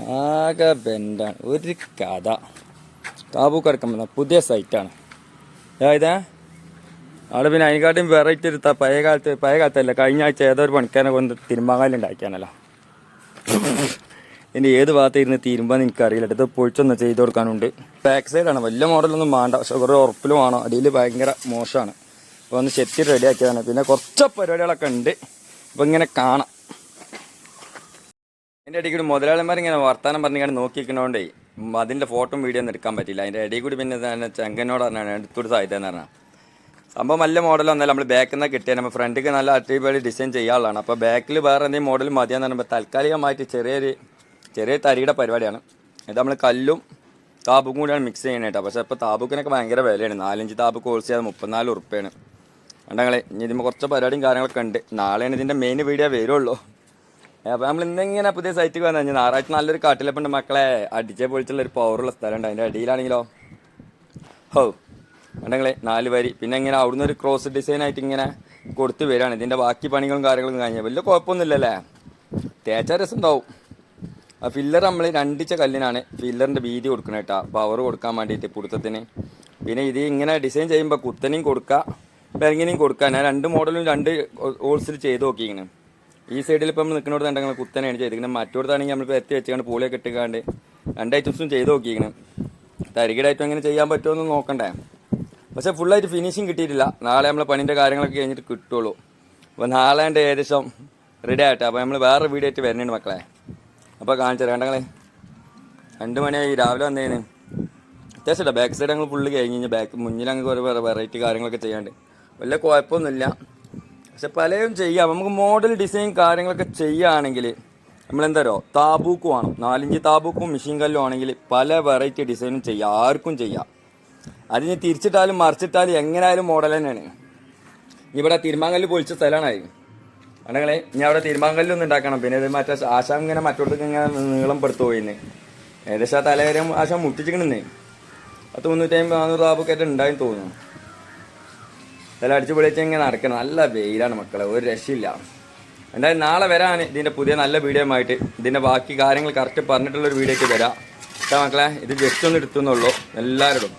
ആകെ ബെൻഡാണ് ഒരു കഥ. താബൂക്ക് ഇറക്കാൻ പുതിയ സൈറ്റാണ് അതായത് അവിടെ പിന്നെ അതിനെക്കാട്ടും വെറൈറ്റി ഒരു പഴയ കാലത്ത് പഴയ കാലത്തല്ല. കഴിഞ്ഞ ആഴ്ച ഏതോ ഒരു പണിക്കാരനെ കൊണ്ട് തിരുമ്പാങ്കാലം ഉണ്ടാക്കിയാണല്ലോ. ഇനി ഏത് ഭാഗത്ത് ഇരുന്ന് തീരുമ്പോൾ എനിക്കറിയില്ല. ഇത് പൊളിച്ചൊന്ന് ചെയ്ത് കൊടുക്കാനുണ്ട്. ബാക്ക് സൈഡാണ് വലിയ മോഡലൊന്നും വേണ്ട. പക്ഷെ കുറേ ഉറപ്പിലും വേണം. അടിയിൽ ഭയങ്കര മോശമാണ്. അപ്പോൾ ഒന്ന് ചെത്തി റെഡിയാക്കിയതാണ് പിന്നെ കുറച്ച് പരിപാടികളൊക്കെ ഉണ്ട്. അപ്പോൾ ഇങ്ങനെ കാണാം. അതിന്റെ ഇടയിൽ കൂടി മുതലാളിമാർ ഇങ്ങനെ വർത്തമാനം പറഞ്ഞിങ്ങനെ നോക്കിക്കണോണ്ടേ അതിന്റെ ഫോട്ടോയും വീഡിയോ ഒന്നും എടുക്കാൻ പറ്റില്ല അതിന്റെ ഇടയിൽ കൂടി പിന്നെ തന്നെ ചെങ്കനോട് പറഞ്ഞാണ് എടുത്തൊരു സാധ്യത പറഞ്ഞാൽ സംഭവം നല്ല മോഡൽ വന്നാലും നമ്മൾ ബാക്കിൽ നിന്ന് കിട്ടിയാൽ നമ്മൾ ഫ്രണ്ടിക്ക് നല്ല അടിപൊളി ഡിസൈൻ ചെയ്യാനുള്ളതാണ് അപ്പോൾ ബാക്കിൽ വേറെ എന്തെങ്കിലും മോഡൽ മതിയെന്ന് പറയുമ്പോൾ താൽക്കാലികമായിട്ട് ചെറിയൊരു ചെറിയ തരിയുടെ പരിപാടിയാണ്. ഇത് നമ്മൾ കല്ലും താബുക്കും കൂടിയാണ് മിക്സ് ചെയ്യണേട്ടോ പക്ഷേ ഇപ്പോൾ താബുക്കിനൊക്കെ ഭയങ്കര വിലയാണ്. നാലഞ്ച് താബുക്ക് ഹോൾസ് ചെയ്യാതെ മുപ്പത്തിനാല് ഉറുപ്പയാണ്. കണ്ടങ്ങളെ ഇനി ഇതിന് കുറച്ച് പരിപാടിയും കാര്യങ്ങളൊക്കെ ഉണ്ട്. നാളെയാണ് ഇതിന്റെ മെയിൻ വീഡിയോ വരുള്ളൂ. അപ്പോൾ നമ്മൾ ഇന്നിങ്ങനെ പുതിയ സൈറ്റ് വന്നു കഴിഞ്ഞാൽ ഞായറാഴ്ച നല്ലൊരു കാട്ടിലപ്പുണ്ട് മക്കളെ. അടിച്ചേ പൊളിച്ചുള്ള ഒരു പവറുള്ള സ്ഥലമുണ്ട്. അതിന്റെ അടിയിലാണെങ്കിലോ? ഹോ. ഉണ്ടെങ്കിലേ നാല് വരി. പിന്നെ ഇങ്ങനെ അവിടുന്ന് ഒരു ക്രോസ് ഡിസൈൻ ആയിട്ട് ഇങ്ങനെ കൊടുത്തു വരികയാണ്. ഇതിന്റെ ബാക്കി പണികളും കാര്യങ്ങളും കഴിഞ്ഞാൽ വലിയ കുഴപ്പമൊന്നുമില്ലല്ലേ? തേച്ചാൽ രസം ഉണ്ടാവും ആ ഫില്ലർ നമ്മൾ രണ്ടിച്ച കല്ലിനാണ് ഫില്ലറിന്റെ വീതി കൊടുക്കണം കേട്ടോ പവർ കൊടുക്കാൻ വേണ്ടിയിട്ട് പുടുത്തത്തിന്. പിന്നെ ഇത് ഇങ്ങനെ ഡിസൈൻ ചെയ്യുമ്പോൾ കുത്തനെയും കൊടുക്കുക ബെരങ്ങിനെയും കൊടുക്കുക ഞാൻ രണ്ട് മോഡലും രണ്ട് ഹോൾസിൽ ചെയ്ത് നോക്കിയിരിക്കണം. ഈ സൈഡിൽ ഇപ്പം നമ്മൾ നിൽക്കുന്നിടത്ത് ഉണ്ടെങ്കിൽ കുത്തനെയാണ് ചെയ്തിരിക്കുന്നത് മറ്റോടത്താണെങ്കിൽ നമ്മൾ എത്തി വെച്ചുകൊണ്ട് പൂളിയൊക്കെ ഇട്ടുകാണ്ട് രണ്ട് ഐറ്റംസും ചെയ്ത് നോക്കിയിരിക്കണം തരികിടായിട്ടും അങ്ങനെ ചെയ്യാൻ പറ്റുമോ എന്ന് നോക്കണ്ടേ. പക്ഷേ ഫുള്ളായിട്ട് ഫിനിഷിങ് കിട്ടിയിട്ടില്ല. നാളെ നമ്മൾ പണിന്റെ കാര്യങ്ങളൊക്കെ കഴിഞ്ഞിട്ട് കിട്ടുള്ളൂ. അപ്പോൾ നാളെ എന്റെ ഏകദേശം റെഡി ആയിട്ട് അപ്പോൾ നമ്മൾ വേറെ വീഡിയോ ആയിട്ട് വരുന്നുണ്ട് മക്കളെ. അപ്പോൾ കാണിച്ചു തരാം. രണ്ട് മണിയായി രാവിലെ വന്നേന്. അത്യാവശ്യം ബാക്ക് സൈഡ് ഞങ്ങൾ ഫുള്ള് കഴിഞ്ഞ് കഴിഞ്ഞാൽ ബാക്ക് മുന്നിൽ കുറേ വേറെ വെറൈറ്റി കാര്യങ്ങളൊക്കെ ചെയ്യാണ്ട്. വലിയ കുഴപ്പമൊന്നുമില്ല. പക്ഷെ പലതും ചെയ്യാം നമുക്ക് മോഡൽ ഡിസൈൻ കാര്യങ്ങളൊക്കെ ചെയ്യുകയാണെങ്കിൽ നമ്മളെന്താരോ താബൂക്കും വേണം. നാലഞ്ച് താബൂക്കും മെഷീൻ കല്ലും ആണെങ്കിൽ പല വെറൈറ്റി ഡിസൈനും ചെയ്യാം. ആർക്കും ചെയ്യാം. അതിന് തിരിച്ചിട്ടാലും മറിച്ചിട്ടാലും എങ്ങനെയായാലും മോഡൽ തന്നെയാണ്. ഇവിടെ തിരുമാങ്കല്ല് പൊളിച്ച സ്ഥലമാണ് ആണെങ്കിലേ ഇനി അവിടെ തിരുമാങ്കല്ലൊന്നും ഉണ്ടാക്കണം. പിന്നെ ഇത് മറ്റേ ആശാം ഇങ്ങനെ മറ്റോടത്തേക്ക് ഇങ്ങനെ നീളം പെടുത്തു പോയിന്ന്. ഏകദേശം ആ തലവരെ ആശാം മുട്ടിച്ചിക്കണെന്നേ പത്ത് മുന്നൂറ്റമ്പത് നാനൂറ് താബൂക്കായിട്ട് ഉണ്ടായെന്ന് തോന്നുന്നു. ഇതെല്ലാം അടിച്ചു പൊളിച്ച് ഇങ്ങനെ നടക്കണം. നല്ല വെയിലാണ് മക്കളെ ഒരു രക്ഷയില്ല. എന്തായാലും നാളെ വരാൻ ഇതിന്റെ പുതിയ നല്ല വീഡിയോ ആയിട്ട് ഇതിന്റെ ബാക്കി കാര്യങ്ങൾ കറക്റ്റ് പറഞ്ഞിട്ടുള്ളൊരു വീഡിയോ ഒക്കെ വരാം. മക്കളെ ഇത് ജസ്റ്റ് ഒന്ന് എടുത്തുന്നുള്ളൂ എല്ലാവരോടും.